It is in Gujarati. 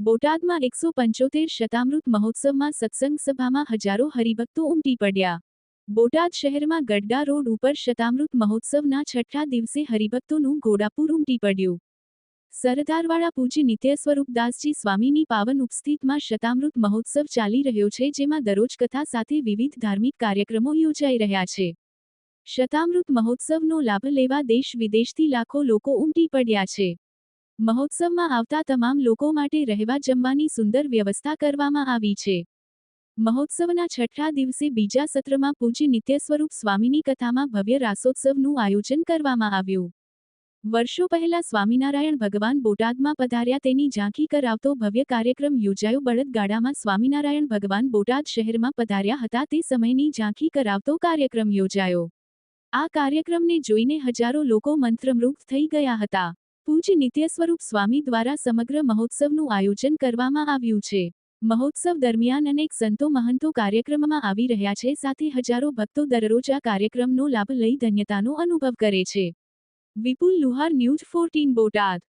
બોટાદમાં એકસો પંચોતેર શતામૃત મહોત્સવમાં સત્સંગ સભામાં હજારો હરિભક્તો ઉમટી પડ્યા. બોટાદ શહેરમાં ગઢડા રોડ ઉપર શતામૃત મહોત્સવના છઠ્ઠા દિવસે હરિભક્તોનું ઘોડાપુર ઉમટી પડ્યું. સરદારવાળા પૂજ્ય નિત્ય સ્વરૂપદાસજી સ્વામીની પાવન ઉપસ્થિતમાં શતામૃત મહોત્સવ ચાલી રહ્યો છે, જેમાં દરરોજ કથા સાથે વિવિધ ધાર્મિક કાર્યક્રમો યોજાઈ રહ્યા છે. શતામૃત મહોત્સવનો લાભ લેવા દેશ વિદેશથી લાખો લોકો ઉમટી પડ્યા છે. મહોત્સવમાં આવતા તમામ લોકો માટે રહેવા જમવાની સુંદર વ્યવસ્થા કરવામાં આવી છે. મહોત્સવના છઠ્ઠા દિવસે બીજા સત્રમાં પૂજ્ય નિત્ય સ્વરૂપ સ્વામીની કથામાં ભવ્ય રાસોત્સવનું આયોજન કરવામાં આવ્યું. વર્ષો પહેલા સ્વામિનારાયણ ભગવાન બોટાદમાં પધાર્યા તેની ઝાંખી કરાવતો ભવ્ય કાર્યક્રમ યોજાયો. બળદગાડામાં સ્વામિનારાયણ ભગવાન બોટાદ શહેરમાં પધાર્યા હતા તે સમયની ઝાંખી કરાવતો કાર્યક્રમ યોજાયો. આ કાર્યક્રમને જોઈને હજારો લોકો મંત્રમુગ્ધ થઈ ગયા હતા. પૂજ્ય નિત્ય સ્વરૂપ સ્વામી દ્વારા સમગ્ર મહોત્સવનું આયોજન કરવામાં આવ્યું છે. મહોત્સવ દરમિયાન અનેક સંતો મહંતો કાર્યક્રમમાં આવી રહ્યા છે, સાથે હજારો ભક્તો દરરોજ આ કાર્યક્રમનો લાભ લઈ ધન્યતાનો અનુભવ કરે છે. Vipul Luhar news fourteen Botad